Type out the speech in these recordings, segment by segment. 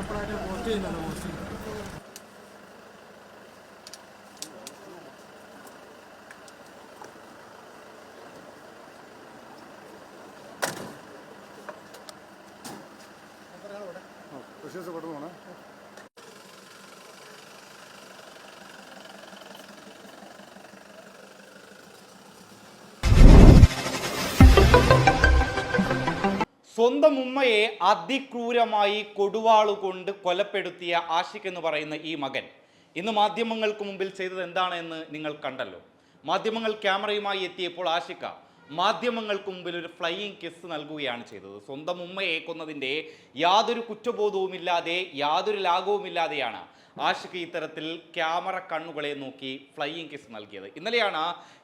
ലാപ്പറായിട്ട് post ചെയ്യുന്നുണ്ട് post വിശ്വസിച്ച് പെട്ടെന്ന് സ്വന്തം ഉമ്മയെ അതിക്രൂരമായി കൊടുവാളുകൊണ്ട് കൊലപ്പെടുത്തിയ ആഷിഖ് എന്ന് പറയുന്ന ഈ മകൻ ഇന്ന് മാധ്യമങ്ങൾക്ക് മുമ്പിൽ ചെയ്തത് എന്താണെന്ന് നിങ്ങൾ കണ്ടല്ലോ. മാധ്യമങ്ങൾ ക്യാമറയുമായി എത്തിയപ്പോൾ ആഷിഖ മാധ്യമങ്ങൾക്ക് മുമ്പിൽ ഒരു ഫ്ലൈയിങ് കിസ് നൽകുകയാണ് ചെയ്തത്. സ്വന്തം ഉമ്മയെ കൊന്നതിന്റെ യാതൊരു കുറ്റബോധവുമില്ലാതെ യാതൊരു ലാഘവുമില്ലാതെയാണ് ആഷിഖ് ഇത്തരത്തിൽ ക്യാമറ കണ്ണുകളെ നോക്കി ഫ്ലൈയിങ് കിസ് നൽകിയത്. ഇന്നലെയാണ്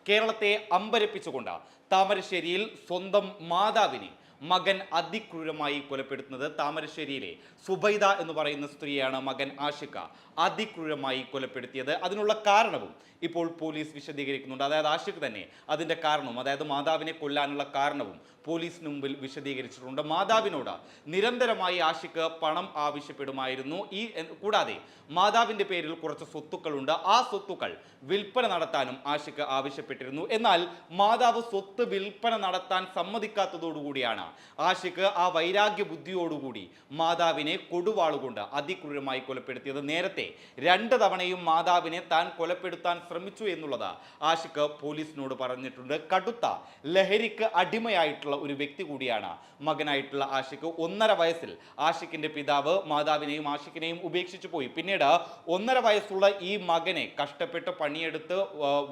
കേരളത്തെ അമ്പരപ്പിച്ചുകൊണ്ട് താമരശ്ശേരിയിൽ സ്വന്തം മാതാവിനെ മകൻ അതിക്രൂരമായി കൊലപ്പെടുത്തുന്നത് താമരശ്ശേരിയിലെ സുബൈദ എന്ന് പറയുന്ന സ്ത്രീയാണ് മകൻ ആഷിക അതിക്രൂരമായി കൊലപ്പെടുത്തിയത്. അതിനുള്ള കാരണവും ഇപ്പോൾ പോലീസ് വിശദീകരിക്കുന്നുണ്ട്. അതായത് ആഷിഖ് തന്നെ അതിന്റെ കാരണവും അതായത് മാതാവിനെ കൊല്ലാനുള്ള കാരണവും പോലീസിന് മുമ്പിൽ വിശദീകരിച്ചിട്ടുണ്ട്. മാതാവിനോട് നിരന്തരമായി ആഷിഖ് പണം ആവശ്യപ്പെടുമായിരുന്നു. ഈ കൂടാതെ മാതാവിന്റെ പേരിൽ കുറച്ച് സ്വത്തുക്കളുണ്ട്. ആ സ്വത്തുക്കൾ വിൽപ്പന നടത്താനും ആഷിക്ക് ആവശ്യപ്പെട്ടിരുന്നു. എന്നാൽ മാതാവ് സ്വത്ത് വിൽപ്പന നടത്താൻ സമ്മതിക്കാത്തതോടുകൂടിയാണ് ആഷിക്ക് ആ വൈരാഗ്യ ബുദ്ധിയോടുകൂടി മാതാവിനെ കൊടുവാളുകൊണ്ട് അതിക്രൂരമായി കൊലപ്പെടുത്തിയത്. നേരത്തെ രണ്ട് തവണയും മാതാവിനെ താൻ കൊലപ്പെടുത്താൻ ശ്രമിച്ചു എന്നുള്ളത് ആഷിക്ക് പോലീസിനോട് പറഞ്ഞിട്ടുണ്ട്. കടുത്ത ലഹരിക്ക് അടിമയായിട്ടുള്ള ഒരു വ്യക്തി കൂടിയാണ് മകനായിട്ടുള്ള ആഷിക്ക് ഒന്നര വയസ്സിൽ ആഷിക്കിന്റെ പിതാവ് മാതാവിനെയും ആഷിക്കിനെയും ഉപേക്ഷിച്ചു പോയി. പിന്നീട് ഒന്നര വയസ്സുള്ള ഈ മകനെ കഷ്ടപ്പെട്ട് പണിയെടുത്ത്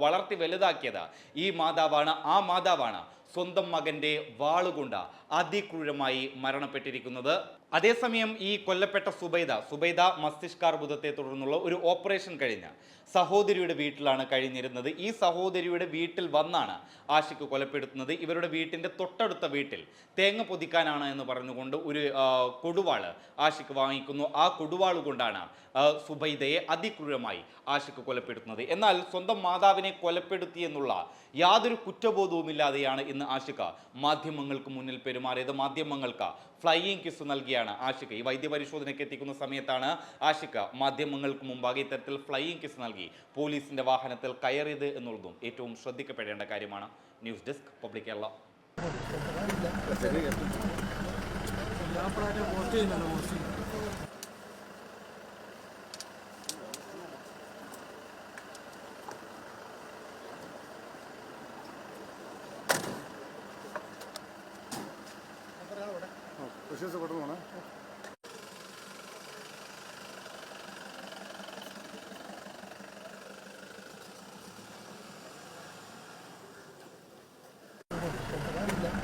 വളർത്തി വലുതാക്കിയത് ഈ മാതാവാണ് ആ മാതാവാണ്. സ്വന്തം മകന്റെ വാളുകൊണ്ട് അതിക്രൂരമായി മരണപ്പെട്ടിരിക്കുന്നത്. അതേസമയം ഈ കൊല്ലപ്പെട്ട സുബൈദ സുബൈദ മസ്തിഷ്കാർബുദത്തെ തുടർന്നുള്ള ഒരു ഓപ്പറേഷൻ കഴിഞ്ഞ സഹോദരിയുടെ വീട്ടിലാണ് കഴിഞ്ഞിരുന്നത്. ഈ സഹോദരിയുടെ വീട്ടിൽ വന്നാണ് ആഷിക്ക് കൊലപ്പെടുത്തുന്നത്. ഇവരുടെ വീട്ടിന്റെ തൊട്ടടുത്ത വീട്ടിൽ തേങ്ങ പൊതിക്കാനാണ് എന്ന് പറഞ്ഞുകൊണ്ട് ഒരു കൊടുവാൾ ആഷിക്ക് വാങ്ങിക്കുന്നു. ആ കൊടുവാൾ കൊണ്ടാണ് സുബൈദയെ അതിക്രൂരമായി ആഷിക്ക് കൊലപ്പെടുത്തുന്നത്. എന്നാൽ സ്വന്തം മാതാവിനെ കൊലപ്പെടുത്തി എന്നുള്ള യാതൊരു കുറ്റബോധവുമില്ലാതെയാണ് ഇന്ന് ആഷിക മാധ്യമങ്ങൾക്ക് മുന്നിൽ പെരുമാറിയത് മാധ്യമങ്ങൾക്ക്. ഫ്ലൈയിങ് കിസ് നൽകിയാണ് ആഷിക ഈ വൈദ്യപരിശോധനയ്ക്ക് എത്തിക്കുന്ന സമയത്താണ് ആഷിക മാധ്യമങ്ങൾക്ക് മുമ്പാകെ ഇത്തരത്തിൽ ഫ്ലൈയിങ് കിസ് നൽകി. പോലീസിന്റെ വാഹനത്തിൽ കയറിയത് എന്നുള്ളതും ഏറ്റവും ശ്രദ്ധിക്കപ്പെടേണ്ട കാര്യമാണ്. News desk public Kerala post ചെയ്യുന്നുണ്ട്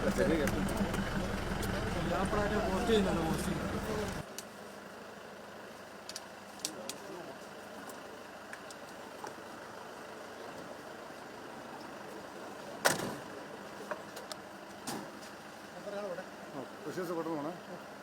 പെട്ടെന്ന് എല്ലാ പ്രായം പോസ്റ്റ് ചെയ്യുന്നുണ്ട് പോസ്റ്റ് വിശ്വാസം